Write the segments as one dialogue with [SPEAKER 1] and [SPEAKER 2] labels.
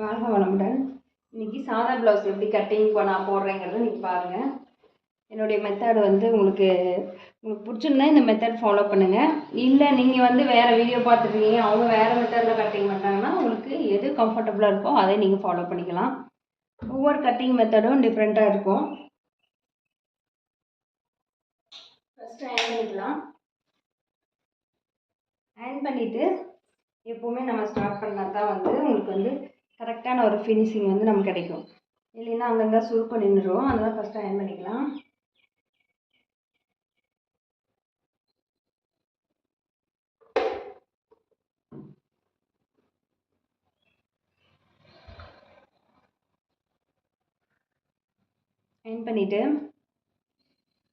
[SPEAKER 1] வாழ்க வளமுடன் இன்றைக்கி சாதா ப்ளவுஸ் எப்படி கட்டிங் இப்போ நான் போடுறேங்கிறத நீங்கள் பாருங்கள் என்னுடைய மெத்தடு வந்து உங்களுக்கு உங்களுக்கு பிடிச்சிருந்தா இந்த மெத்தட் ஃபாலோ பண்ணுங்கள் இல்லை நீங்கள் வந்து வேறு வீடியோ பார்த்துருக்கீங்க அவங்க வேறு மெத்தடில் கட்டிங் பண்ணுறாங்கன்னா உங்களுக்கு எது கம்ஃபர்டபுளாக இருக்கோ அதை நீங்கள் ஃபாலோ பண்ணிக்கலாம். ஒவ்வொரு கட்டிங் மெத்தடும் டிஃப்ரெண்ட்டாக இருக்கும். ஃபஸ்ட்டு ஆன் பண்ணிக்கலாம். ஆன் பண்ணிவிட்டு எப்போவுமே நம்ம ஸ்டார்ட் பண்ணால் தான் வந்து உங்களுக்கு வந்து கரெக்டான ஒரு ஃபினிஷிங் வந்து நமக்கு கிடைக்கும். இல்லைன்னா அங்கங்கே சுருக்கம் நின்றுடும் அதெல்லாம் ஃபஸ்ட்டு அயன் பண்ணிக்கலாம். அயன் பண்ணிவிட்டு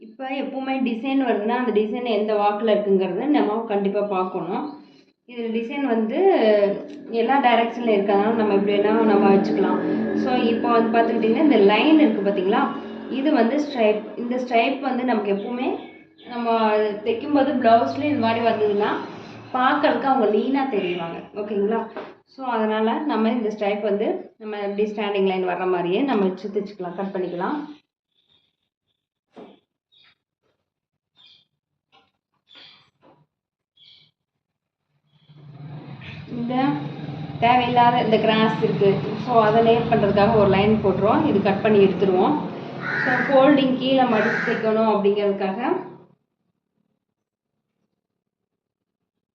[SPEAKER 1] இப்போ எப்போவுமே டிசைன் வருதுன்னா அந்த டிசைன் எந்த வாக்கில் இருக்குங்கிறத நம்ம கண்டிப்பாக பார்க்கணும். இதில் டிசைன் வந்து எல்லா டைரக்ஷனில் இருக்கிறதுனால நம்ம எப்படி வேணால் நம்ம வச்சுக்கலாம். ஸோ இப்போ வந்து பார்த்துக்கிட்டிங்கன்னா இந்த லைன் இருக்குது பார்த்தீங்களா இது வந்து ஸ்ட்ரைப் இந்த ஸ்ட்ரைப் வந்து நமக்கு எப்போவுமே நம்ம தைக்கும்போது ப்ளவுஸ்லேயும் இந்த மாதிரி வந்ததுன்னா பார்க்கறதுக்கு அவங்க லீனாக தெரியுவாங்க. ஓகேங்களா? ஸோ அதனால் நம்ம இந்த ஸ்ட்ரைப் வந்து நம்ம எப்படி ஸ்டாண்டிங் லைன் வர்ற மாதிரியே நம்ம வச்சு தைச்சிக்கலாம். கட் பண்ணிக்கலாம். இந்த தேவையில்லாத இந்த கிராஸ் இருக்குது ஸோ அதை லேட் பண்ணுறதுக்காக ஒரு லைன் போட்டுருவோம். இது கட் பண்ணி எடுத்துருவோம். ஸோ ஃபோல்டிங் கீழே மடிச்சு தைக்கணும் அப்படிங்கிறதுக்காக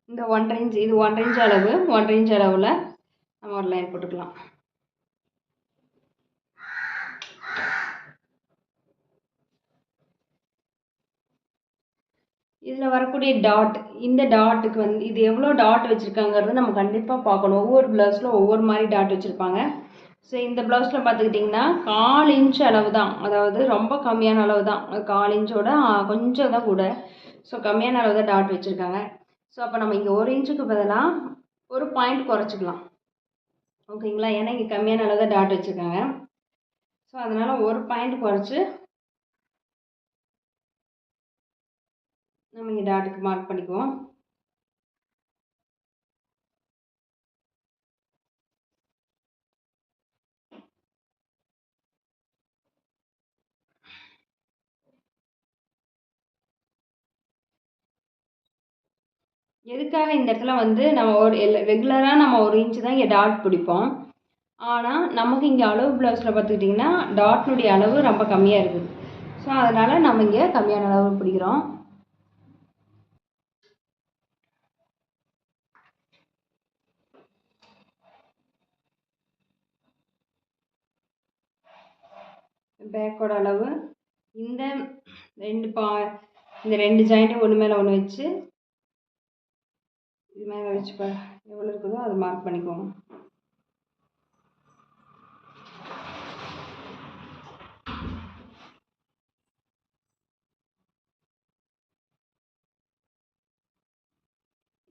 [SPEAKER 1] இந்த ஒன்றரை இன்ச் இது ஒன்றரை இன்ச் அளவு ஒன்றரை இன்ச் அளவில் நம்ம ஒரு லைன் போட்டுக்கலாம். இதில் வரக்கூடிய டாட் இந்த டாட்டுக்கு வந்து இது எவ்வளோ டாட் வச்சுருக்காங்கிறது நம்ம கண்டிப்பாக பார்க்கணும். ஒவ்வொரு ப்ளவுஸில் ஒவ்வொரு மாதிரி டாட் வச்சுருப்பாங்க. ஸோ இந்த ப்ளவுஸில் பார்த்துக்கிட்டிங்கன்னா கால் இன்ச் அளவு தான் அதாவது ரொம்ப கம்மியான அளவு தான் கால் இன்ச்சோட கொஞ்சம் தான் கூட. ஸோ கம்மியான அளவு தான் டாட் வச்சுருக்காங்க. ஸோ அப்போ நம்ம இங்கே ஒரு இன்ச்சுக்கு பதிலாக ஒரு பாயிண்ட் குறைச்சிக்கலாம். ஓகேங்களா ஏன்னா இங்கே கம்மியான அளவு தான் டாட் வச்சுருக்காங்க. ஸோ அதனால் ஒரு பாயிண்ட் குறைச்சி நம்ம இங்கே டாட்டுக்கு மார்க் பண்ணிக்குவோம். எதுக்காக இந்த இடத்துல வந்து நம்ம ஒரு ரெகுலராக நம்ம ஒரு இன்ச்சு தான் இங்கே டாட் பிடிப்போம். ஆனால் நமக்கு இங்கே அளவு ப்ளவுஸில் பார்த்துக்கிட்டிங்கன்னா டாட்னுடைய அளவு ரொம்ப கம்மியாக இருக்குது. ஸோ அதனால் நம்ம இங்கே கம்மியான அளவு பிடிக்கிறோம். பேக்கோட அளவு. இந்த ரெண்டு பா இந்த ரெண்டு ஜாயிண்ட்டும் ஒன்று மேலே ஒன்று வச்சு இது மேலே வச்சு பா எவ்வளோ இருக்குதோ அதை மார்க் பண்ணிக்கோங்க.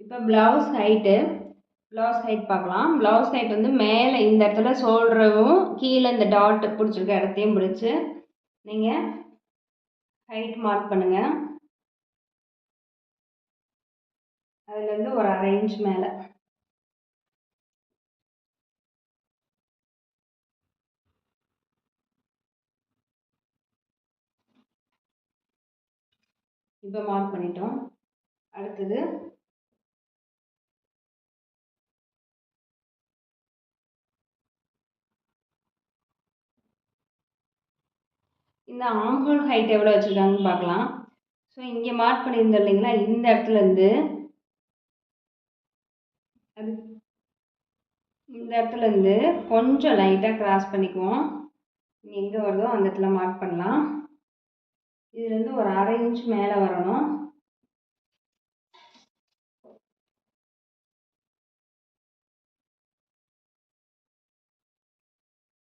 [SPEAKER 1] இப்போ ப்ளவுஸ் ஹைட்டு ப்ளவுஸ் ஹைட் பார்க்கலாம். ப்ளவுஸ் ஹைட் வந்து மேலே இந்த இடத்துல ஷோல்டரும் கீழே இந்த டாட்டு பிடிச்சிருக்க இடத்தையும் பிடிச்சி நீங்கள் ஹைட் மார்க் பண்ணுங்கள் அதுலேருந்து ஒரு அரை இன்ச் மேலே. இப்போ மார்க் பண்ணிட்டோம். அடுத்தது இந்த ஆம்ஹோல் ஹைட் எவ்வளோ வச்சுருக்காங்கன்னு பார்க்கலாம். ஸோ இங்கே மார்க் பண்ணியிருந்தோம் இல்லைங்களா? இந்த இடத்துலேருந்து அது இந்த இடத்துலேருந்து கொஞ்சம் லைட்டாக கிராஸ் பண்ணிக்குவோம். இங்கே எங்கே வருதோ அந்த இடத்துல மார்க் பண்ணலாம். இதுலேருந்து ஒரு அரை இன்ச் மேலே வரணும்.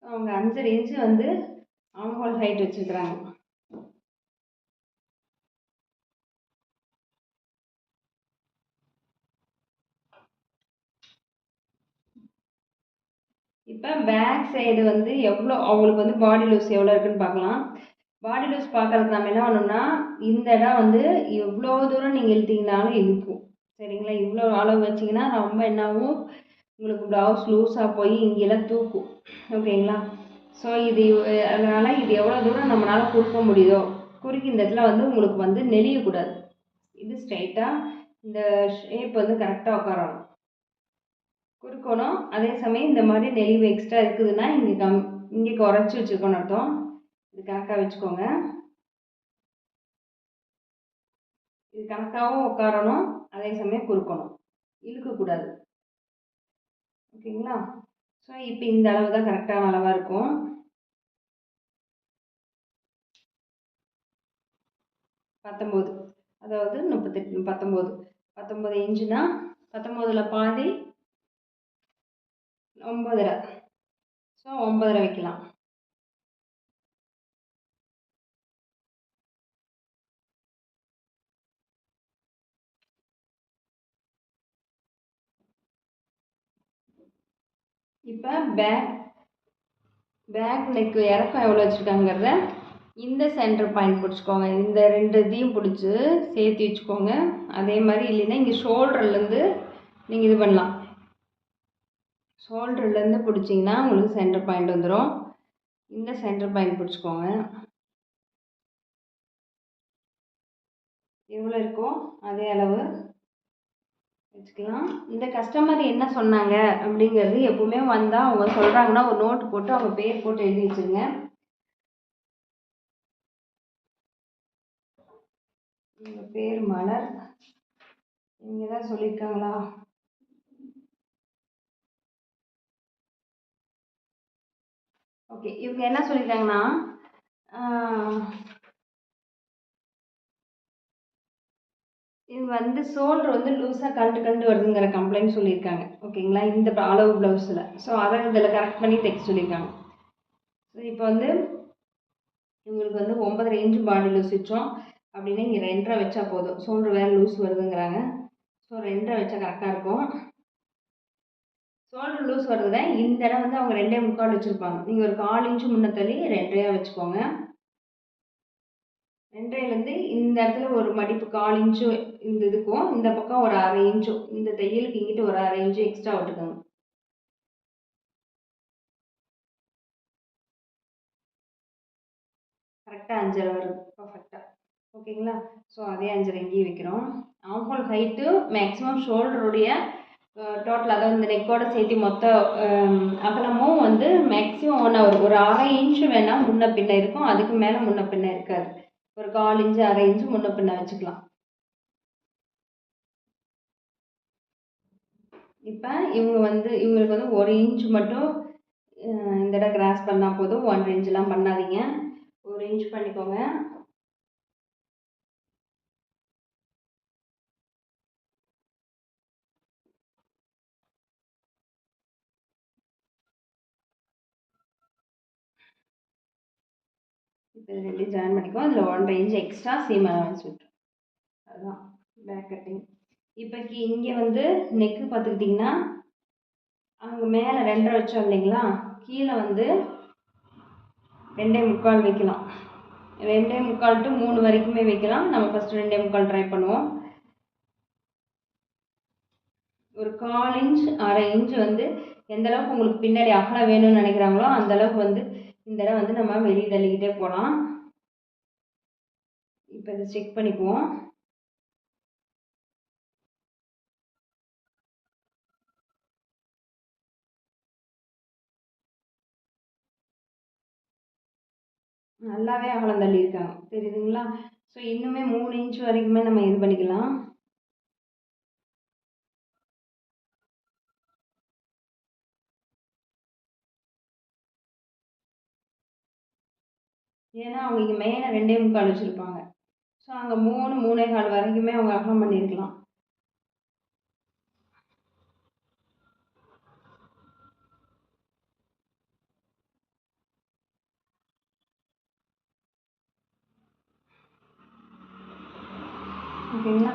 [SPEAKER 1] அவங்க அஞ்சரை இன்ச்சு வந்து ஆம்ஹோல் ஹைட் வச்சுருக்குறாங்க. இப்போ பேக் சைடு வந்து எவ்வளோ அவங்களுக்கு வந்து பாடி லூஸ் எவ்வளோ இருக்குன்னு பார்க்கலாம். பாடி லூஸ் பார்க்கறதுக்கு நம்ம என்ன பண்ணணும்னா இந்த இடம் வந்து எவ்வளோ தூரம் நீங்கள் இழுத்தீங்கனாலும் இழுக்கும். சரிங்களா? இவ்வளோ அளவு வச்சிங்கன்னா ரொம்ப என்னாகும்? உங்களுக்கு ப்ளவுஸ் லூஸாக போய் இங்கெல்லாம் தூக்கும். ஓகேங்களா? ஸோ இது அதனால் இது எவ்வளோ தூரம் நம்மளால் குறுக்க முடியுதோ குறுக்கி இந்த இடத்துல வந்து உங்களுக்கு வந்து நெளியக்கூடாது. இது ஸ்ட்ரைட்டாக இந்த ஷேப் வந்து கரெக்டாக உட்காரணும். குறுக்கணும் அதே சமயம் இந்த மாதிரி நெளிவு எக்ஸ்ட்ரா இருக்குதுன்னா இங்கே கம் இங்கே குறைச்சி வச்சுக்கணும் அர்த்தம். இது கணக்காக வச்சுக்கோங்க. இது கணக்காகவும் உட்காரணும் அதே சமயம் குறுக்கணும். இழுக்கக்கூடாது. ஓகேங்களா? ஸோ இப்போ இந்த அளவு தான் கரெக்டான அளவாக இருக்கும். பத்தொம்போது. அதாவது முப்பத்தெட்டு பத்தொம்போது. பத்தொம்போது இன்ச்சுனா பத்தொம்போதில் பாதி ஒம்பதரை. ஸோ ஒம்பதரை வைக்கலாம். இப்போ பேக் பேக் நெக் இறக்கம் எவ்வளோ வச்சுருக்காங்கிறத இந்த சென்டர் பாயிண்ட் பிடிச்சிக்கோங்க. இந்த ரெண்டு இதையும் பிடிச்சி சேர்த்து வச்சுக்கோங்க. அதே மாதிரி இல்லைன்னா இங்கே ஷோல்டர்லேருந்து நீங்கள் இது பண்ணலாம். ஷோல்டர்லேருந்து பிடிச்சிங்கன்னா உங்களுக்கு சென்டர் பாயிண்ட் வந்துடும் இந்த சென்டர் பாயிண்ட் பிடிச்சிக்கோங்க. எவ்வளோ இருக்கோ அதே அளவு வச்சுக்கலாம். இந்த கஸ்டமர் என்ன சொன்னாங்க அப்படிங்கிறது எப்பவுமே வந்தால் அவங்க சொல்கிறாங்கன்னா ஒரு நோட்டு போட்டு அவங்க பேர் போட்டு எழுதி வச்சுருங்க. உங்கள் பேர் மலர். நீங்கள் தான் சொல்லியிருக்காங்களா ஓகே இவங்க என்ன சொல்லியிருக்காங்கன்னா இது வந்து ஷோல்டர் வந்து லூஸாக கண்டு கண்டு வருதுங்கிற கம்ப்ளைண்ட் சொல்லியிருக்காங்க. ஓகேங்களா? இந்த அளவு ப்ளவுஸில் ஸோ அதை இதில் கரெக்ட் பண்ணி தைக்க சொல்லியிருக்காங்க. ஸோ இப்போ வந்து இவங்களுக்கு வந்து ஒன்பது இன்ச்சு பாடி லூஸ் வச்சோம் அப்படின்னா இங்கே ரெண்டரை வச்சா போதும். ஷோல்டர் வேறு லூஸ் வருதுங்கிறாங்க. ஸோ ரெண்டரை வச்சா கரெக்டாக இருக்கும். ஷோல்டர் லூஸ் வருதுன்னா இந்த இடம் வந்து அவங்க ரெண்டே முக்கால் வச்சுருப்பாங்க. நீங்கள் ஒரு கால் இன்ச்சு முன்ன தள்ளி ரெண்டையாக வச்சுக்கோங்க. ரெண்டரைலேருந்து இந்த இடத்துல ஒரு மடிப்பு கால் இன்ச்சு இந்த இதுக்கும் இந்த பக்கம் ஒரு அரை இன்ச்சும் இந்த தையலுக்கு இங்கிட்டு ஒரு அரை இன்ச்சு எக்ஸ்ட்ரா விட்டுக்கோங்க. கரெக்டாக அஞ்சரை வருது பர்ஃபெக்டாக ஓகேங்களா? ஸோ அதே அஞ்சரை இங்கேயும் வைக்கிறோம். ஆம்ஹோல் ஹைட்டு மேக்ஸிமம் ஷோல்டருடைய டோட்டல் அதாவது இந்த நெக்கோட சேர்த்து மொத்த அகலமும் வந்து மேக்ஸிமம் ஒன் ஹவர் ஒரு அரை இன்ச்சு வேணால் முன்ன பின்ன இருக்கும். அதுக்கு மேலே முன்ன பின்ன இருக்காது. ஒரு கால் இன்ச்சு அரை இன்ச்சு முன்ன பின்ன வச்சுக்கலாம். இப்போ இவங்க வந்து இவங்களுக்கு வந்து ஒரு இன்ச் மட்டும் இந்த இடம் கிராஸ் பண்ணால் போதும். ஒன்றரை இன்ச்லாம் பண்ணாதீங்க. ஒரு இன்ச் பண்ணிக்கோங்க. இது ரெண்டு ஜாயின் பண்ணிக்கோ அதில் ஒன்றரை இன்ச் எக்ஸ்ட்ரா சீம் அலவன்ஸ் விட்டுரும் அதுதான் பேக் கட்டிங் இப்போக்கி இங்கே வந்து நெக்கு பார்த்துக்கிட்டிங்கன்னா அங்கே மேலே ரெண்டரை வச்சோம் இல்லைங்களா? கீழே வந்து ரெண்டே முக்கால் வைக்கலாம். ரெண்டே முக்கால் டு மூணு வரைக்குமே வைக்கலாம். நம்ம ஃபஸ்ட்டு ரெண்டே முக்கால் ட்ரை பண்ணுவோம். ஒரு கால் இன்ச் அரை இன்ச் வந்து எந்த அளவுக்கு உங்களுக்கு பின்னாடி அகலம் வேணும்னு நினைக்கிறாங்களோ அந்த அளவுக்கு வந்து இந்த இடம் வந்து நம்ம வெளியே தள்ளிக்கிட்டே போகலாம் இப்போ இதை செக் பண்ணிக்குவோம். நல்லாவே அகலம் தள்ளியிருக்காங்க. தெரியுதுங்களா? ஸோ இன்னுமே மூணு இன்ச் வரைக்குமே நம்ம இது பண்ணிக்கலாம். ஏன்னா அவங்க இங்கே மெயினாக ரெண்டே முக்கால் வச்சுருப்பாங்க. ஸோ அங்கே மூணு மூணே கால் வரைக்குமே அவங்க அகலம் பண்ணியிருக்கலாம் ஓகேங்களா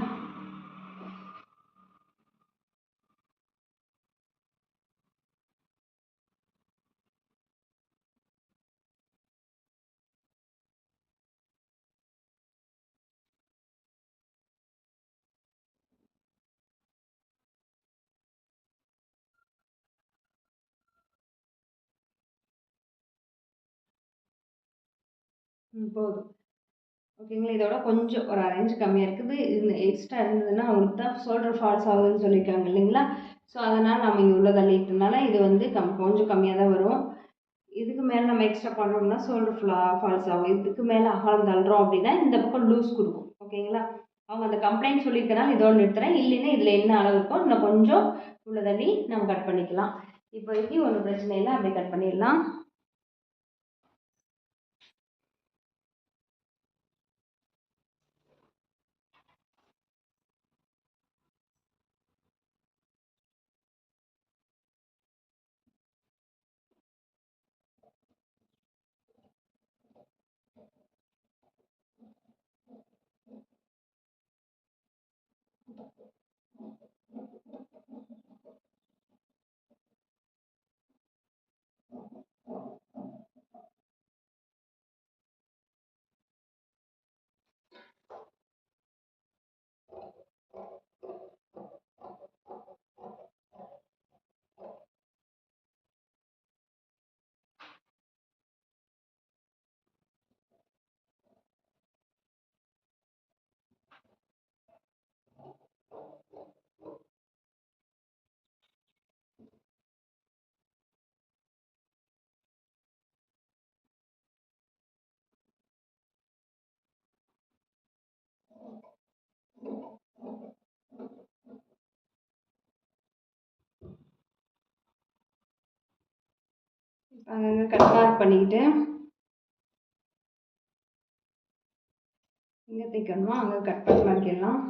[SPEAKER 1] ம், போதும். ஓகேங்களா? இதோட கொஞ்சம் ஒரு அரேஞ்ச் கம்மியாக இருக்குது. இது எக்ஸ்ட்ரா இருந்ததுன்னா அவங்களுக்கு தான் ஷோல்டர் ஃபால்ஸ் ஆகுதுன்னு சொல்லியிருக்காங்க இல்லைங்களா? ஸோ அதனால் நம்ம இங்கே உள்ள தள்ளிட்டனால இது வந்து கம் கொஞ்சம் கம்மியாக தான் வரும். இதுக்கு மேலே நம்ம எக்ஸ்ட்ரா பண்ணுறோம்னா ஷோல்டர் ஃபுல்லா ஃபால்ஸ் ஆகும். இதுக்கு மேலே அகலம் தள்ளுறோம் அப்படின்னா இந்த பக்கம் லூஸ் கொடுக்கும். ஓகேங்களா? அவங்க அந்த கம்ப்ளைண்ட் சொல்லியிருக்கனால இதோட நிறுத்துறேன். இல்லைன்னா இதில் என்ன அளவு இருக்கோ இன்னும் கொஞ்சம் உள்ள தள்ளி நம்ம கட் பண்ணிக்கலாம். இப்போதைக்கு ஒன்றும் பிரச்சனை இல்லை. அப்படியே கட் பண்ணிடலாம். அங்கங்கே கட் மார்க் பண்ணிக்கிட்டு எங்கே தைக்கணுமோ. அங்கே கட் பண்ணி மார்க்கிடலாம்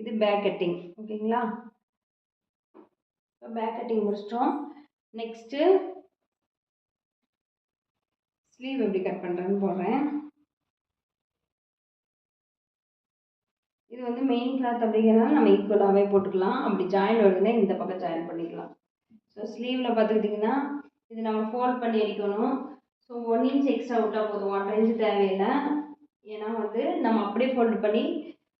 [SPEAKER 1] இது பேக் கட்டிங் ஓகேங்களா? இப்போ பேக் கட்டிங் முடிச்சிட்டோம். நெக்ஸ்ட்டு ஸ்லீவ் எப்படி கட் பண்ணுறேன்னு போடுறேன். இது வந்து மெயின் கிளாத் அப்படிங்கிறனால நம்ம ஈக்குவலாகவே போட்டுக்கலாம். அப்படி ஜாயின் வருதுன்னா இந்த பக்கம் ஜாயின் பண்ணிக்கலாம். ஸோ ஸ்லீவில் பார்த்துக்கிட்டிங்கன்னா இது நம்ம ஃபோல்ட் பண்ணி அடிக்கணும். ஸோ ஒன் இன்ச் எக்ஸ்ட்ரா விட்டால் போதும். ஒன்றரை இன்ச் தேவையில்லை. ஏன்னா வந்து நம்ம அப்படியே ஃபோல்டு பண்ணி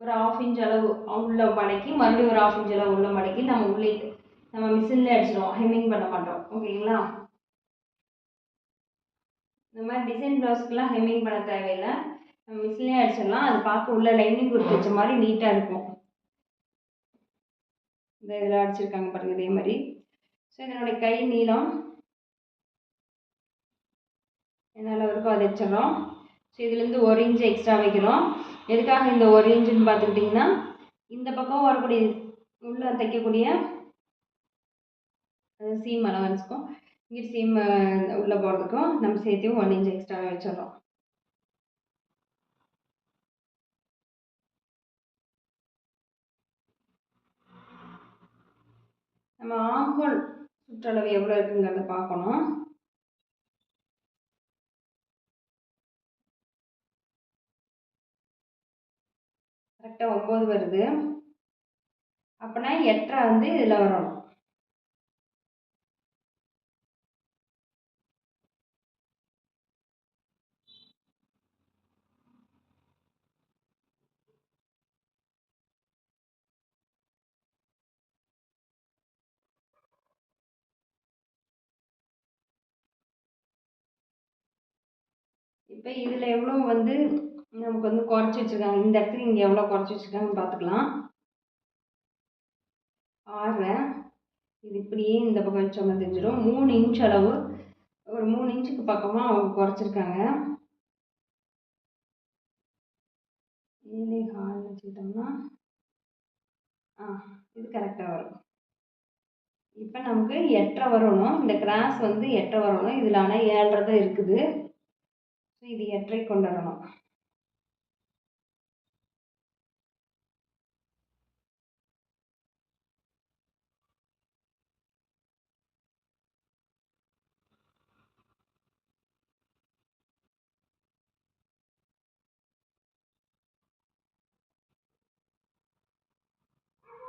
[SPEAKER 1] ஒரு ஆஃப் இன்ச் அளவு உள்ள மடக்கி மறுபடியும் ஒரு ஆஃப் இன்ச் அளவு உள்ள மடக்கி நம்ம உள்ளே நம்ம மிஷின்லேயே அடிச்சிடுவோம். ஹெம்மிங் பண்ண மாட்டோம். ஓகேங்களா? இந்த மாதிரி டிசைன் ப்ளவுஸ்க்குலாம் ஹெம்மிங் பண்ண தேவையில்லை. நம்ம மிஷின்லேயே அடிச்சிடலாம். அது பார்க்க உள்ள லைனிங் கொடுத்து வச்ச மாதிரி நீட்டாக இருக்கும். இந்த இதில் அடிச்சிருக்காங்க பாருங்கள் இதே மாதிரி. ஸோ இதனுடைய கை நீளம் என்ன அளவு அதை வச்சிடறோம். ஸோ இதுலேருந்து ஒரு இன்ச்சு எக்ஸ்ட்ரா வைக்கிறோம் எதுக்காக இந்த ஒரு இன்ச்சுன்னு பார்த்துக்கிட்டிங்கன்னா இந்த பக்கம் வரக்கூடிய உள்ள தைக்கக்கூடிய அது சீம் அலவன்ஸுக்கும் இங்கே சீம் உள்ளே போகிறதுக்கும் நம்ம சேர்த்து ஒன் இன்ச் எக்ஸ்ட்ரா வச்சிடறோம். நம்ம ஆம்ஹோல் சுற்றளவு எவ்வளோ இருக்குங்கிறத பார்க்கணும். கரெக்டாக ஒம்பது வருது. அப்போனா எட்டரை வந்து இதில் வரணும். இப்போ இதில் எவ்வளோ வந்து நமக்கு வந்து குறைச்சி வச்சுருக்காங்க? இந்த இடத்துல இங்கே எவ்வளோ குறைச்சி வச்சுருக்காங்கன்னு பார்த்துக்கலாம் ஆறரை இது இப்படியே இந்த பக்கம் வச்சோம்னா தெரிஞ்சிடும். மூணு இன்ச் அளவு ஒரு மூணு இன்ச்சுக்கு பக்கமாக அவங்க குறைச்சிருக்காங்க. ஏழை ஹால் வச்சுக்கிட்டோம்னா ஆ இது கரெக்டாக வரும். இப்போ நமக்கு எட்டரை வரணும். இந்த கிராஸ் வந்து எட்டரை வரணும். இதில் ஆனால் ஏழரை தான் இருக்குது. இது எட்டரை கொண்டு வரணும்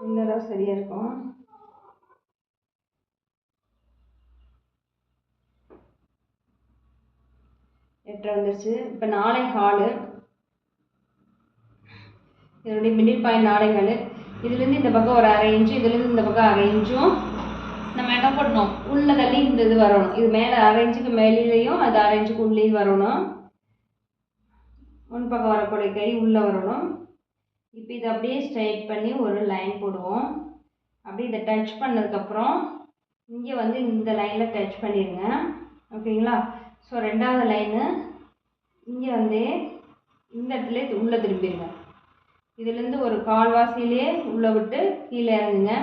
[SPEAKER 1] இந்த அளவு சரியாக இருக்கும். எட்டரை வந்துருச்சு. இப்போ நாளை ஹாலு இதனுடைய மிடில் பாயிண்ட் நாளை ஹாலு இதுலேருந்து இந்த பக்கம் ஒரு அரை இன்ச்சு இதுலேருந்து இந்த பக்கம் அரை இன்ச்சும் நம்ம என்ன பண்ணணும்? உள்ள தள்ளி இந்த இது வரணும். இது மேலே அரைஞ்சுக்கு மேலேயும் அது அரைஞ்சுக்கு உள்ளேயும் வரணும். முன்பக்கம் வரக்கூடிய கை உள்ளே வரணும். இப்போ இதை அப்படியே ஸ்ட்ரைட் பண்ணி ஒரு லைன் போடுவோம். அப்படியே இதை டச் பண்ணதுக்கப்புறம் இங்கே வந்து இந்த லைனில் டச் பண்ணிடுங்க ஓகேங்களா ஸோ ரெண்டாவது லைனு இங்கே வந்து இந்த இடத்துல உள்ளே திரும்பிடுங்க இதுலேருந்து ஒரு கால்வாசிலே உள்ளே விட்டு கீழே இறங்குங்க.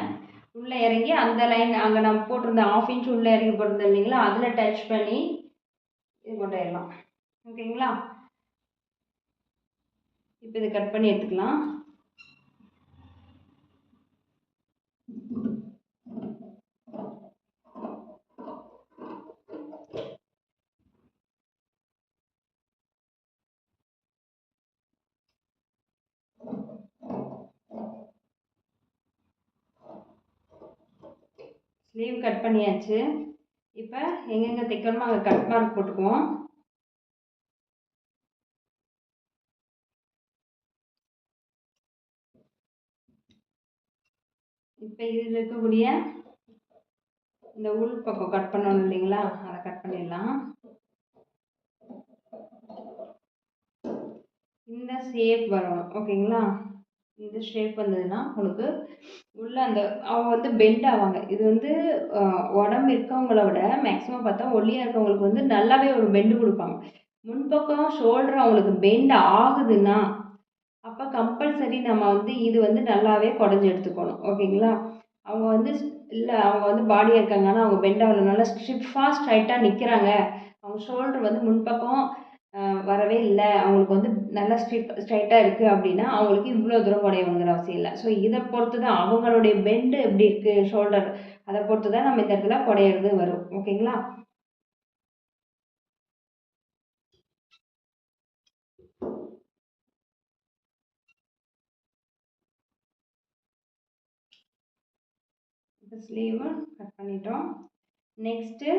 [SPEAKER 1] உள்ளே இறங்கி அந்த லைன் அங்கே நம்ம போட்டிருந்த ஆஃப் இன்ச் உள்ளே இறங்கி போட்டிருந்தோம் இல்லைங்களா அதில் டச் பண்ணி இது கொண்டாயிடலாம் ஓகேங்களா இப்போ இதை கட் பண்ணி எடுத்துக்கலாம். ஸ்லீவ் கட் பண்ணியாச்சு. இப்போ எங்கெங்கே தைக்கணுமோ அங்கே கட் மார்க் போட்டுக்குவோம். இப்போ இதில் இருக்கக்கூடிய இந்த உள் பக்கம் கட் பண்ணணும் இல்லைங்களா? அதை கட் பண்ணிடலாம். இந்த ஷேப் வரும் ஓகேங்களா இந்த ஷேப் வந்ததுன்னா உங்களுக்கு உள்ள அந்த அவங்க வந்து பெண்ட் ஆவாங்க. இது வந்து உடம்பு இருக்கவங்கள விட மேக்ஸிமம் பார்த்தா ஒல்லியாக இருக்கவங்களுக்கு வந்து நல்லாவே ஒரு பெண்டு கொடுப்பாங்க. முன்பக்கம் ஷோல்டர் அவங்களுக்கு பெண்ட் ஆகுதுன்னா அப்போ கம்பல்சரி நம்ம வந்து இது வந்து நல்லாவே குடஞ்சி எடுத்துக்கணும். ஓகேங்களா? அவங்க வந்து இல்லை அவங்க வந்து பாடியாக இருக்காங்கன்னா அவங்க பெண்ட் ஆகலனால ஸ்ட்ரிஃபாக ஸ்ட்ரைட்டாக நிற்கிறாங்க அவங்க ஷோல்டர் வந்து முன்பக்கம் வரவே இல்லை. அவங்களுக்கு வந்து நல்லா ஸ்ட்ரிப் ஸ்ட்ரைட்டாக இருக்குது அப்படின்னா அவங்களுக்கு இவ்வளோ தூரம் குடையணுங்கிற அவசியம் இல்லை. ஸோ இதை பொறுத்து தான் அவங்களுடைய பெண்டு எப்படி இருக்குது ஷோல்டர் அதை பொறுத்து தான் நம்ம இந்த இடத்துல குடையிறது வரும். ஓகேங்களா ஸ்லீவும் கட் பண்ணிட்டோம். நெக்ஸ்ட்டு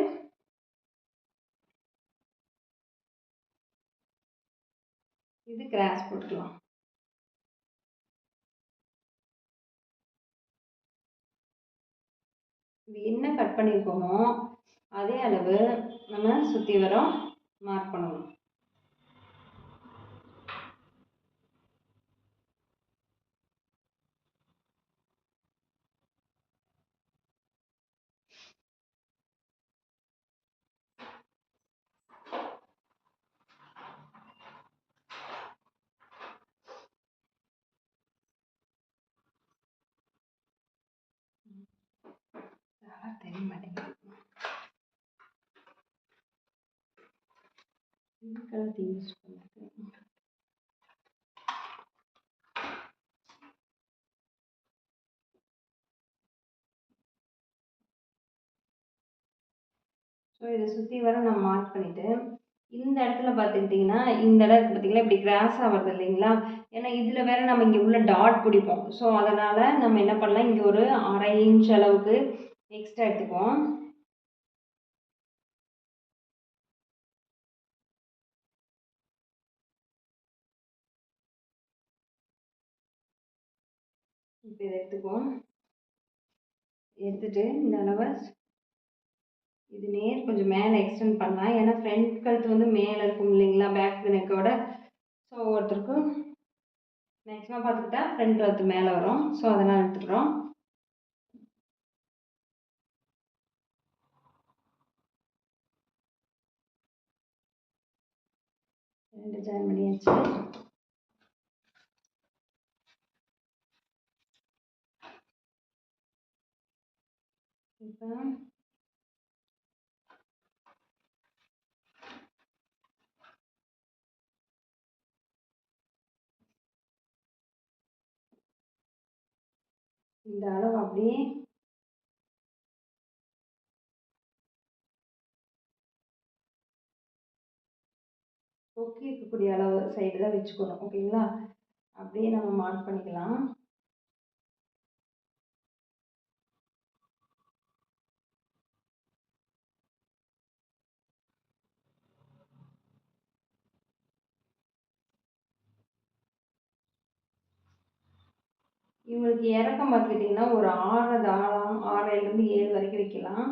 [SPEAKER 1] இது கிராஸ் போட்டுக்கலாம் இது என்ன கட் பண்ணியிருக்கோமோ அதே அளவு நம்ம சுற்றி வரோம் மார்க் பண்ணணும் அதெல்லாம் தெரிய மாட்டேங்குது இதுக்கெல்லாம் யூஸ் பண்ணுறது ஸோ இதை சுற்றி வர நான் மார்க் பண்ணிவிட்டு இந்த இடத்துல பார்த்துக்கிட்டிங்கன்னா இந்த இடம் பார்த்திங்கன்னா இப்படி கிராஸ் ஆகிறது இல்லைங்களா? ஏன்னா இதில் வேற நம்ம இங்கே உள்ள டாட் பிடிப்போம். ஸோ அதனால் நம்ம என்ன பண்ணலாம்? இங்கே ஒரு அரை இன்ச் அளவுக்கு எக்ஸ்ட்ரா எடுத்துக்குவோம். இப்போ இதை எடுத்துக்குவோம். எடுத்துட்டு இந்த அளவை. இது நேர் கொஞ்சம் மேலே எக்ஸ்டெண்ட் பண்ணலாம். ஏன்னா ஃப்ரண்ட் கழுத்து வந்து மேலே இருக்கும் இல்லைங்களா? பேக் நெக்கோட ஸோ ஒவ்வொருத்தருக்கும் மேக்ஸிமம் பார்த்துக்கிட்டா ஃப்ரண்ட் கழுத்து மேலே வரும். ஸோ அதெல்லாம் எடுத்துக்கிறோம். ரெண்டு ஜாயின் பண்ணியாச்சு இப்போ இந்த அளவு அப்படியே கொக்கி இருக்கக்கூடிய அளவு சைடு தான் வச்சுக்கணும் ஓகேங்களா அப்படியே நம்ம மார்க் பண்ணிக்கலாம். இவங்களுக்கு இறக்கம் பார்த்துக்கிட்டிங்கன்னா ஒரு ஆறு தாளம் ஆறைலேருந்து ஏழு வரைக்கும் வைக்கலாம்.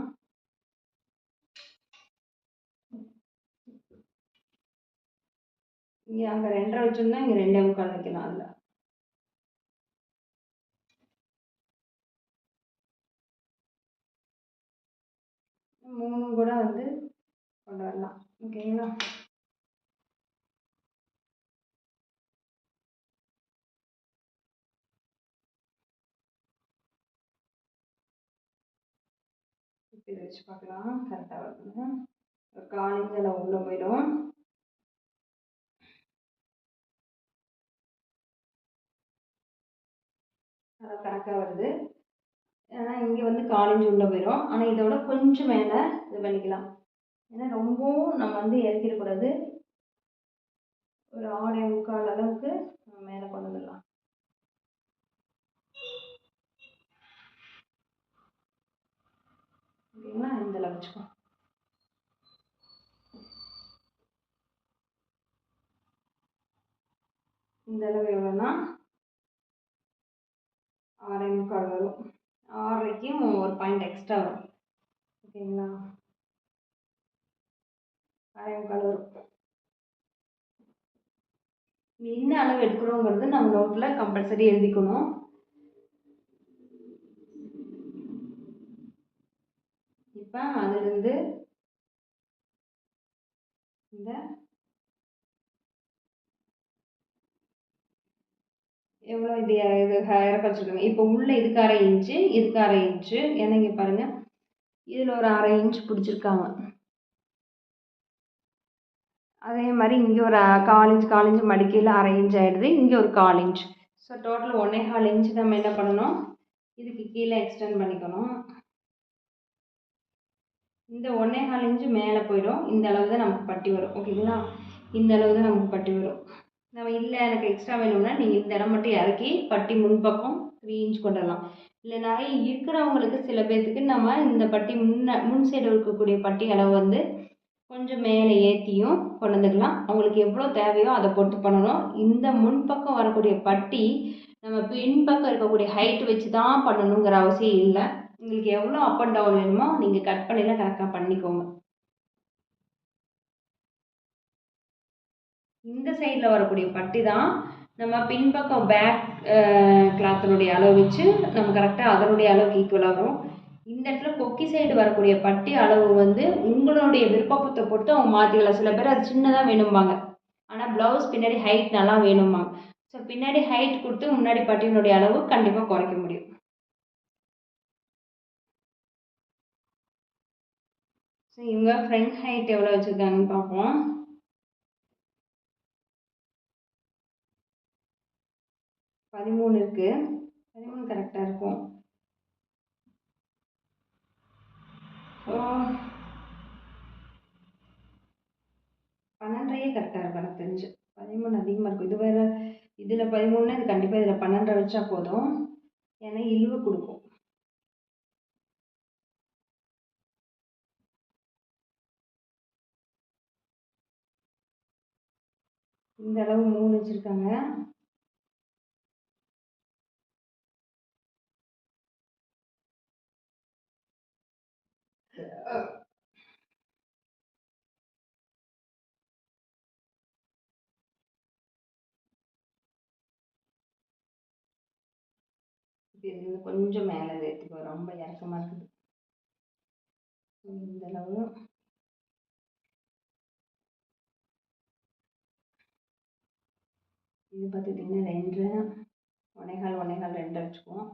[SPEAKER 1] இங்கே அங்கே ரெண்டரை வச்சோம்னா இங்கே ரெண்டே முக்கால் வைக்கலாம் அதில். மூணும் கூட வந்து கொண்டு வரலாம். ஓகேங்களா? இதை வச்சு பார்க்கலாம். கரெக்டாக வருதுங்க. ஒரு கால் அளவு உள்ளே போயிடும். கணக்காக வருது. ஆனால் இங்கே வந்து காலேஜ் உள்ளே போயிடும் ஆனால் இதோட கொஞ்சம் மேலே இது பண்ணிக்கலாம். ஏன்னா ரொம்பவும் நம்ம வந்து இறக்கிடக்கூடாது. ஒரு ஆடை முக்கால் அளவுக்கு நம்ம மேலே கொண்டு வந்துடலாம். ஓகேங்களா? இந்த அளவு வச்சுக்கோ. இந்த அளவு எவ்வளோன்னா ஆறே முக்கால் வரும். ஆறரைக்கும் ஒரு பாயிண்ட் எக்ஸ்ட்ரா வரும். ஓகேங்களா? ஆறே முக்கால் வரும். என்ன அளவு எடுக்கிறோங்கிறது நம்ம நோட்டில் கம்பல்சரி எழுதிக்கணும். இப்போ அதுலேருந்து இந்த எவ்வளோ இது இது இறக்க வச்சுருக்காங்க இப்போ உள்ளே இதுக்கு அரை இன்ச்சு இதுக்கு அரை இன்ச்சு ஏன்னா இங்கே பாருங்கள் இதில் ஒரு அரை இன்ச் பிடிச்சிருக்காங்க. அதே மாதிரி இங்கே ஒரு கால் இன்ச் கால் இன்ச் மடிக்கையில் அரை இன்ச் ஆகிடுது இங்கே ஒரு கால் இன்ச் ஸோ டோட்டல் ஒன்றே கால் இன்ச் நம்ம என்ன பண்ணணும்? இதுக்கு கீழே எக்ஸ்டெண்ட் பண்ணிக்கணும். இந்த ஒன்றே கால் இன்ச்சு மேலே போயிடும். இந்த அளவு தான் நமக்கு பட்டி வரும். ஓகேங்களா இந்த அளவு தான் நமக்கு பட்டி வரும். நம்ம இல்லை எனக்கு எக்ஸ்ட்ரா வேணும்னா நீங்கள் இந்த இடம் மட்டும் இறக்கி பட்டி முன்பக்கம் த்ரீ இன்ச் கொண்டுடலாம் இல்லை நிறைய இருக்கிறவங்களுக்கு சில பேர்த்துக்கு நம்ம இந்த பட்டி முன்ன முன் சைடு இருக்கக்கூடிய பட்டி அளவு வந்து கொஞ்சம் மேலே ஏற்றியும் கொண்டு வந்துக்கலாம். அவங்களுக்கு எவ்வளோ தேவையோ அதை பொறுத்து பண்ணணும். இந்த முன்பக்கம் வரக்கூடிய பட்டி நம்ம பின்பக்கம் இருக்கக்கூடிய ஹைட் வச்சு தான் பண்ணணுங்கிற அவசியம் இல்லை. உங்களுக்கு எவ்வளோ அப் அண்ட் டவுன் வேணுமோ நீங்கள் கட் பண்ணிலாம் கரெக்டாக பண்ணிக்கோங்க. இந்த சைடில் வரக்கூடிய பட்டி தான் நம்ம பின்பக்கம் பேக் கிளாத்தினுடைய அளவு வச்சு நம்ம கரெக்டாக அதனுடைய அளவுக்கு ஈக்குவலாக வரும் இந்த இடத்துல கொக்கி சைடு வரக்கூடிய பட்டி அளவு வந்து உங்களுடைய விருப்பத்தை பொறுத்து அவங்க மாற்றிக்கலாம் சில பேர் அது சின்னதாக வேணும்பாங்க. ஆனால் ப்ளவுஸ் பின்னாடி ஹைட் நல்லா வேணும்பாங்க. ஸோ பின்னாடி ஹைட் கொடுத்து முன்னாடி பட்டியினுடைய அளவு கண்டிப்பாக குறைக்க முடியும். ஸோ இவங்க ஃப்ரண்ட் ஹைட் எவ்வளோ வச்சுருக்காங்கன்னு பார்ப்போம். பதிமூணு இருக்குது பதிமூணு கரெக்டாக இருக்கும். பன்னெண்டரையே கரெக்டாக இருக்கும் எனக்கு தெரிஞ்சு. பதிமூணு அதிகமாக இருக்கும். இது வேறு இதில் பதிமூணுனா இது கண்டிப்பாக இதில் பன்னெண்டரை வச்சா போதும். ஏன்னா இழுவை கொடுக்கும். இந்த அளவு மூணு வச்சுருக்காங்க. இருந்து கொஞ்சம் மேலே ஏற்றிக்கோ ரொம்ப இறக்கமாக இருக்குது. இந்த அளவு. இது பார்த்துக்கிட்டிங்கன்னா ரெண்டு ஒன்னேகால் ஒன்னேகால் ரெண்டு வச்சுக்குவோம்.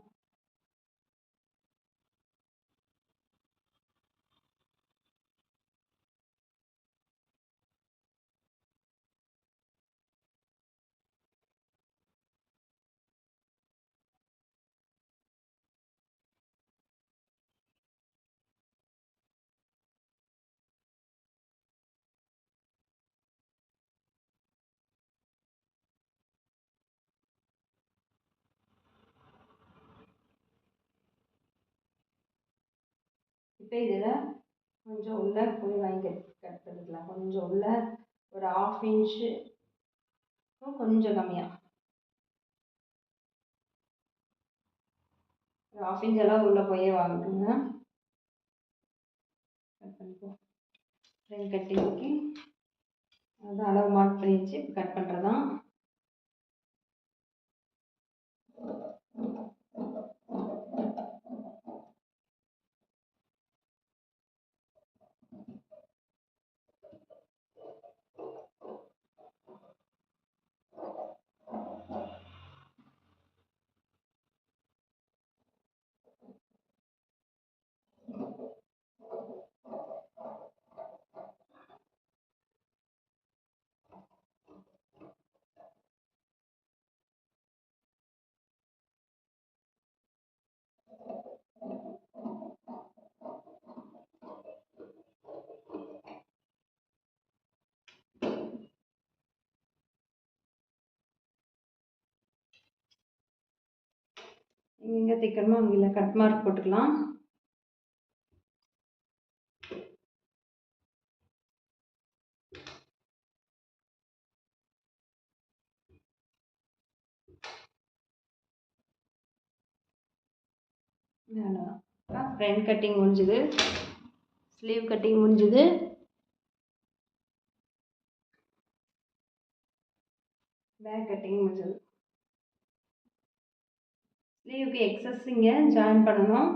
[SPEAKER 1] இப்போ இதில் கொஞ்சம் உள்ள போய் வாங்கி கட் பண்ணிக்கலாம் கொஞ்சம் உள்ள ஒரு ஆஃப் இன்ச்சு கொஞ்சம் கம்மியாக ஒரு ஆஃப் இன்ச் அளவு உள்ளே போயே வாங்கிக்கோங்க கட் பண்ணிப்போம் ஃப்ரண்ட் கட்டிங்க்கு அதான் அளவு மார்க் பண்ணிடுச்சு இப்போ கட் பண்ணுறதான் எங்கே தைக்கணுமோ அங்கே கட் மார்க் போட்டுக்கலாம். அவ்வளோதான் ஃப்ரண்ட் கட்டிங் முடிஞ்சுது. ஸ்லீவ் கட்டிங் முடிஞ்சுது. பேக் கட்டிங் முடிஞ்சது. ஸ்லீவுக்கு எக்ஸஸ் இங்கே ஜாயின் பண்ணணும்.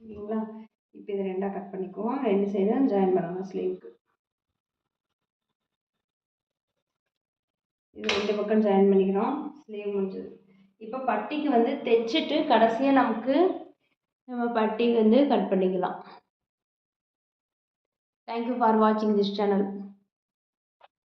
[SPEAKER 1] சரிங்களா? இப்போ இது ரெண்டாக கட் பண்ணிக்குவோம். ரெண்டு சைடும் ஜாயின் பண்ணணும் ஸ்லீவுக்கு இது ரெண்டு பக்கம் ஜாயின் பண்ணிக்கிறோம். ஸ்லீவ் முடிஞ்சது. இப்போ பட்டிக்கு வந்து தைச்சிட்டு கடைசியாக நமக்கு நம்ம பட்டி வந்து கட் பண்ணிக்கலாம். தேங்க்யூ ஃபார் வாட்சிங் திஸ் சேனல்